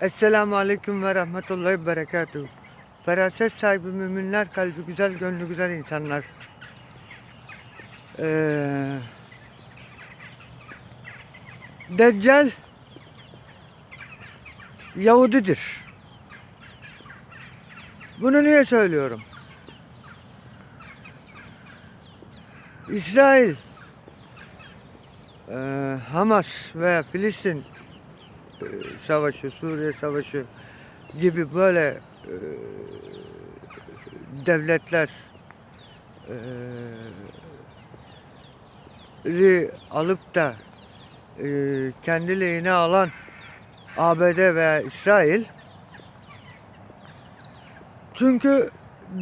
Esselamu Aleyküm ve Rahmetullahi ve Berekatuhu. Feraset sahibi müminler, kalbi güzel, gönlü güzel insanlar. Ee, Deccal Yahudidir. Bunu niye söylüyorum? İsrail, e, Hamas veya Filistin savaşı, Suriye savaşı gibi böyle e, devletler e, alıp da e, kendi alan ABD veya İsrail çünkü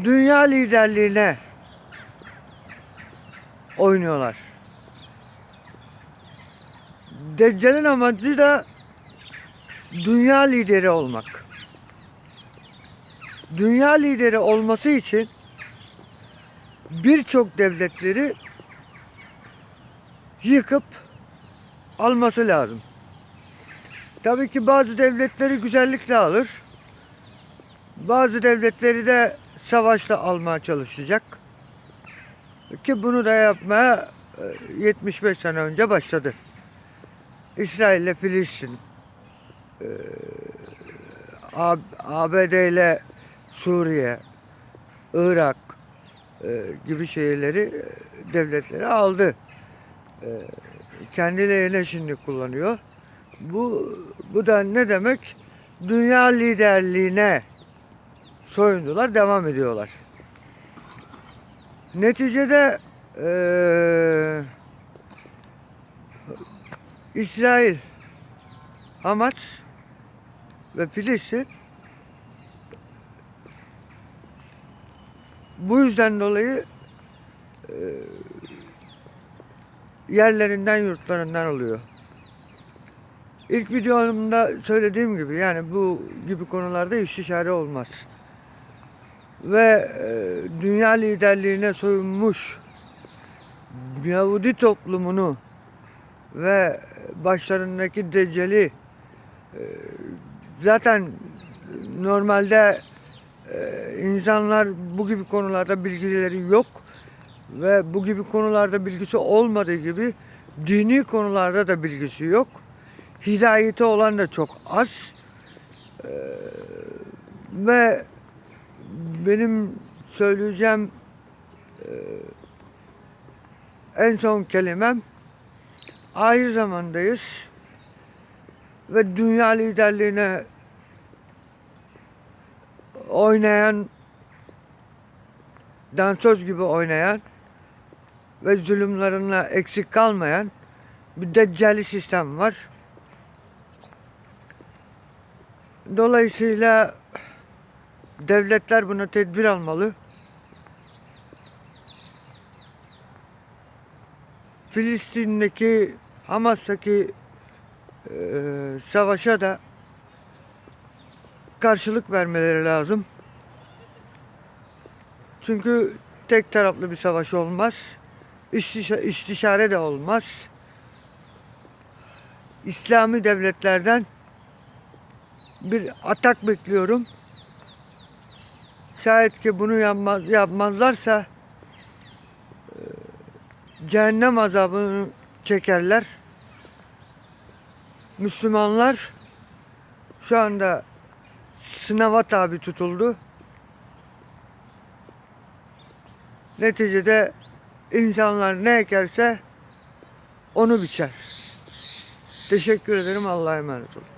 dünya liderliğine oynuyorlar. Deccal'in amacı da dünya lideri olmak. Dünya lideri olması için birçok devletleri yıkıp alması lazım. Tabii ki bazı devletleri güzellikle alır. Bazı devletleri de savaşla almaya çalışacak. Ki bunu da yapmaya e, 75 sene önce başladı. İsrail ile Filistin, e, A- ABD ile Suriye, Irak e, gibi şeyleri, e, devletleri aldı. E, kendi lehine şimdi kullanıyor. Bu, bu da ne demek? Dünya liderliğine soyundular, devam ediyorlar. Neticede eee İsrail, Hamas ve Filistin bu yüzden dolayı eee, yerlerinden yurtlarından oluyor. İlk videomda söylediğim gibi yani bu gibi konularda istişare olmaz. Ve e, dünya liderliğine soyunmuş Yahudi toplumunu ve başlarındaki Deccali e, zaten normalde e, insanlar bu gibi konularda bilgileri yok ve bu gibi konularda bilgisi olmadığı gibi dini konularda da bilgisi yok. Hidayeti olan da çok az. E, ve benim söyleyeceğim e, en son kelimem ahir zamandayız ve dünya liderliğine oynayan dansöz gibi oynayan ve zulümlerine eksik kalmayan bir deccali sistem var. Dolayısıyla devletler buna tedbir almalı. Filistin'deki Hamas'taki e, savaşa da karşılık vermeleri lazım. Çünkü tek taraflı bir savaş olmaz. İstişa- istişare de olmaz. İslami devletlerden bir atak bekliyorum. Şayet ki bunu yapmaz, yapmazlarsa e, cehennem azabını çekerler. Müslümanlar şu anda sınava tabi tutuldu. Neticede insanlar ne ekerse onu biçer. Teşekkür ederim. Allah'a emanet olun.